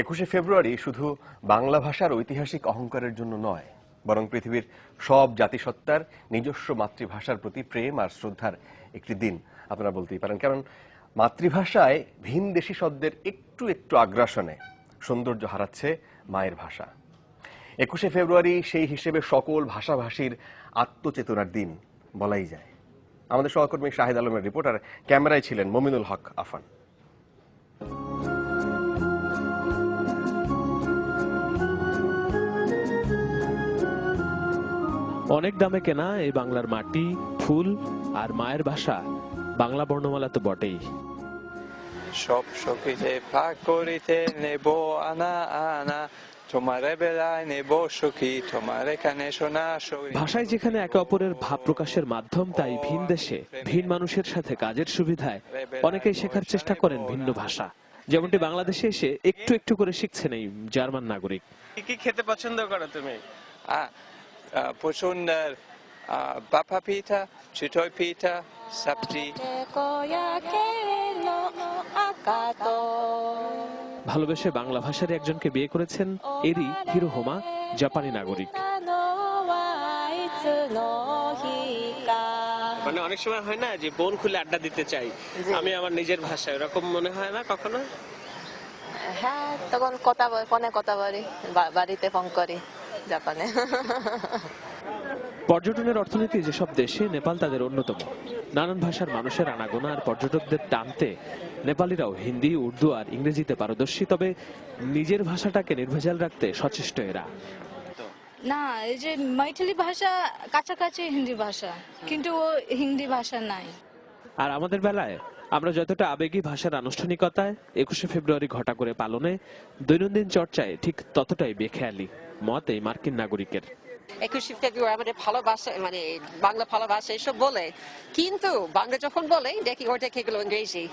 একুশে ফেব্রুয়ারি শুধু বাংলা ভাষার ঐতিহাসিক অহংকারের জন্য নয়, বরং পৃথিবীর সব জাতিসত্তার নিজস্ব মাতৃভাষার প্রতি প্রেম আর শ্রদ্ধার একটি দিন আপনারা বলতেই পারেন। কারণ মাতৃভাষায় ভিনদেশি শব্দের একটু একটু আগ্রাসনে সৌন্দর্য হারাচ্ছে মায়ের ভাষা। একুশে ফেব্রুয়ারি সেই হিসেবে সকল ভাষাভাষীর আত্মচেতনার দিন বলাই যায়। আমাদের সহকর্মী শাহিদ আলমের রিপোর্টার ক্যামেরায় ছিলেন মমিনুল হক আফান। অনেক দামে কেনা এই বাংলার মাটি ফুল আর মায়ের ভাষা। বাংলা বর্ণমালা তো বটেই। সব সখিতে পাক করিতে নেব আনা আনা। তোমার বেলায় নেব সখী তোমার এখানে শোনা ভাষায় যেখানে একে অপরের ভাব প্রকাশের মাধ্যম তাই ভিন দেশে ভিন মানুষের সাথে কাজের সুবিধায় অনেকেই শেখার চেষ্টা করেন ভিন্ন ভাষা। যেমনটি বাংলাদেশে এসে একটু একটু করে শিখছেন এই জার্মান নাগরিক। কি কি খেতে পছন্দ করো তুমি? portioner bapa pita, chutoi পিঠা sapti. ভালোবেসে বাংলা ভাষার একজনকে বিয়ে করেছেন এরই হিরো হোমা জাপানি নাগরিক। মানে অনেক সময় হয় না যে বোন খুলে আড্ডা দিতে চাই। আমি আমার নিজের ভাষায় ওরকম মনে হয় না কখনো? হ্যাঁ তখন কথা ফোনে কথা বলি বাড়িতে ফোন করি। জাপানে। পর্যটনের অর্থনীতি যেসব দেশে নেপাল তাদের অন্যতম। নানান ভাষার মানুষের আনাগোনা আর পর্যটকদের টানতে নেপালিরাও হিন্দি উর্দু আর ইংরেজিতে পারদর্শী তবে নিজের ভাষাটাকে নির্ভেজাল রাখতে সচেষ্ট এরা। না এই যে মাইথিলি ভাষা কাছাকাছি হিন্দি ভাষা কিন্তু ও হিন্দি ভাষা নাই। আর আমাদের বেলায় আমরা যতটা আবেগী ভাষার আনুষ্ঠানিকতায় একুশে ফেব্রুয়ারি ঘটা করে পালনে, দৈনন্দিন চর্চায় ঠিক ততটাই বেখেয়ালি মত এই মার্কিন নাগরিকের। একুশে ফেব্রুয়ারি আমাদের ভালোবাসা মানে বাংলা ভালোবাসা এসব বলে, কিন্তু বাংলা যখন বলে, দেখি ওর দেখে গেলো ইংরেজি।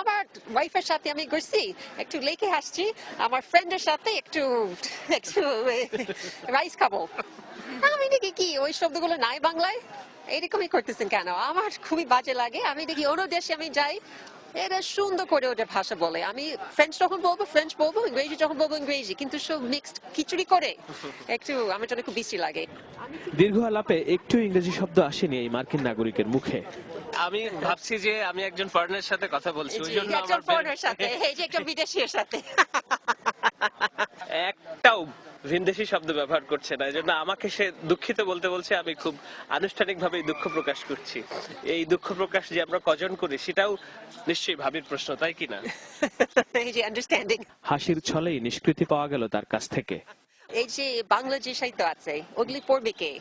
আমার ওয়াইফের সাথে আমি গেছি একটু লেকে আসছি আমার ফ্রেন্ডের সাথে একটু একটু রাইস খাব। আমি দেখি কি ওই শব্দগুলো নাই বাংলায়? এরকমই করতেছেন কেন? আমার খুবই বাজে লাগে। আমি দেখি অন্য দেশে আমি যাই এরা সুন্দর করে ওদের ভাষা বলে। আমি ফ্রেঞ্চ যখন বলব ফ্রেঞ্চ বলব ইংরেজি যখন বলব ইংরেজি। কিন্তু সব মিক্সড খিচুড়ি করে একটু আমার জন্য খুব বিশ্রী লাগে। দীর্ঘ আলাপে একটু ইংরেজি শব্দ আসেনি এই মার্কিন নাগরিকের মুখে। আমি ভাবছি যে আমি একজন ফরেনের সাথে কথা বলছি ওই জন্য একজন আমার ফরেনের সাথে। এই যে একজন বিদেশির সাথে। একটাও ভিনদেশি শব্দ ব্যবহার করছে না এই জন্য আমাকে সে দুঃখিত বলতে বলছে আমি খুব আনুষ্ঠানিকভাবে দুঃখ প্রকাশ করছি। এই দুঃখ প্রকাশ যে আমরা কজন করি সেটাও নিশ্চয়ই ভাবির প্রশ্ন তাই কি না? এই যে আন্ডারস্ট্যান্ডিং হাসির ছলেই নিষ্কৃতি পাওয়া গেল তার কাছ থেকে। এই যে বাংলা যে সাহিত্য আছে ওগুলি পড়বে কে?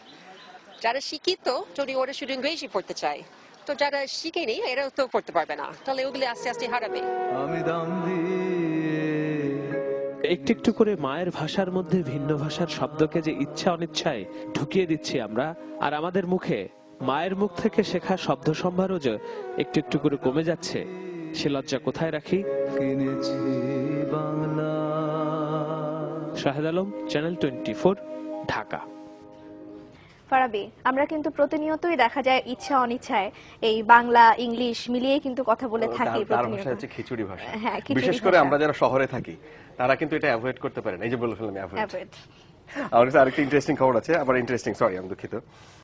যারা শিক্ষিত যদি ওরা শুধু ইংরেজি পড়তে চায় তো যারা শিখেনি এরাও তো পড়তে পারবে না। তাহলে ওগুলি আস্তে আস্তে হারাবে। একটু একটু করে মায়ের ভাষার মধ্যে ভিন্ন ভাষার শব্দকে যে ইচ্ছা অনিচ্ছায় ঢুকিয়ে দিচ্ছি আমরা আর আমাদের মুখে মায়ের মুখ থেকে শেখা শব্দ সম্ভারও যে একটু একটু করে কমে যাচ্ছে সে লজ্জা কোথায় রাখি? Shahed Alam channel twenty Dhaka. Farabi আমরা কিন্তু প্রতিনিয়তই দেখা যায় ইচ্ছা অনিচ্ছায়। এই বাংলা ইংলিশ মিলিয়ে কিন্তু কথা বলে থাকি প্রতিনিয়ত। হচ্ছে খিচুড়ি ভাষা। হ্যাঁ, বিশেষ করে আমরা যারা শহরে থাকি তারা কিন্তু এটা অ্যাভয়েড করতে পারে না এই যে বলে ফেললাম অ্যাভয়েড আমার কাছে আরেকটা ইন্টারেস্টিং খবর আছে আবার ইন্টারেস্টিং সরি আমি দুঃখিত।